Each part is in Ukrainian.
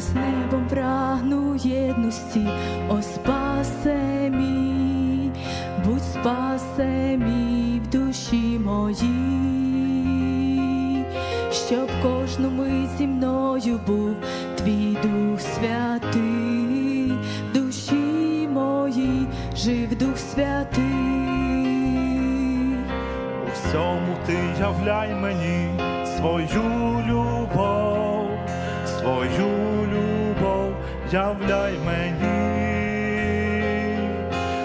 з небом прагну єдності, о спасе мій, будь спасе мій в душі моїй, щоб кожну мить зі мною був твій Дух Святий, в душі моїй жив Дух Святий. У всьому ти являй мені свою любов, свою являй мені,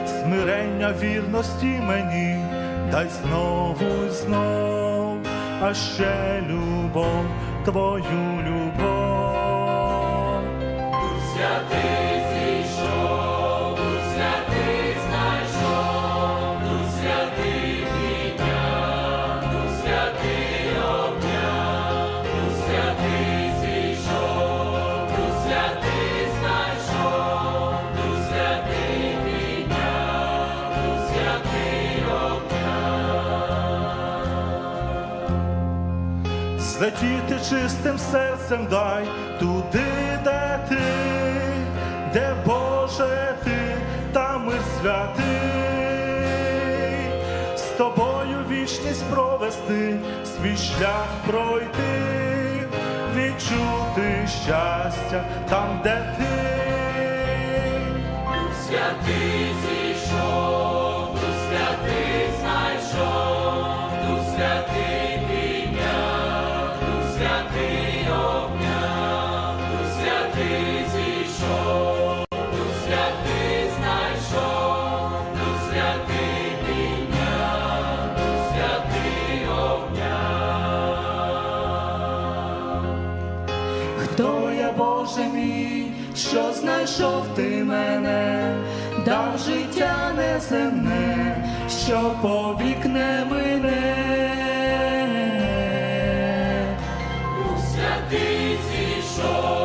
смирення вірності мені, дай знову й знов, а ще любов, твою любов. Злетіти чистим серцем дай туди, де ти, де Боже ти, там мир святий, з тобою вічність провести, свій шлях пройти, відчути щастя там, де ти. Святий зійшов, Хто я, Боже мій, що знайшов ти мене, дав життя неземне, що повік не мине. Дух святий зійшов,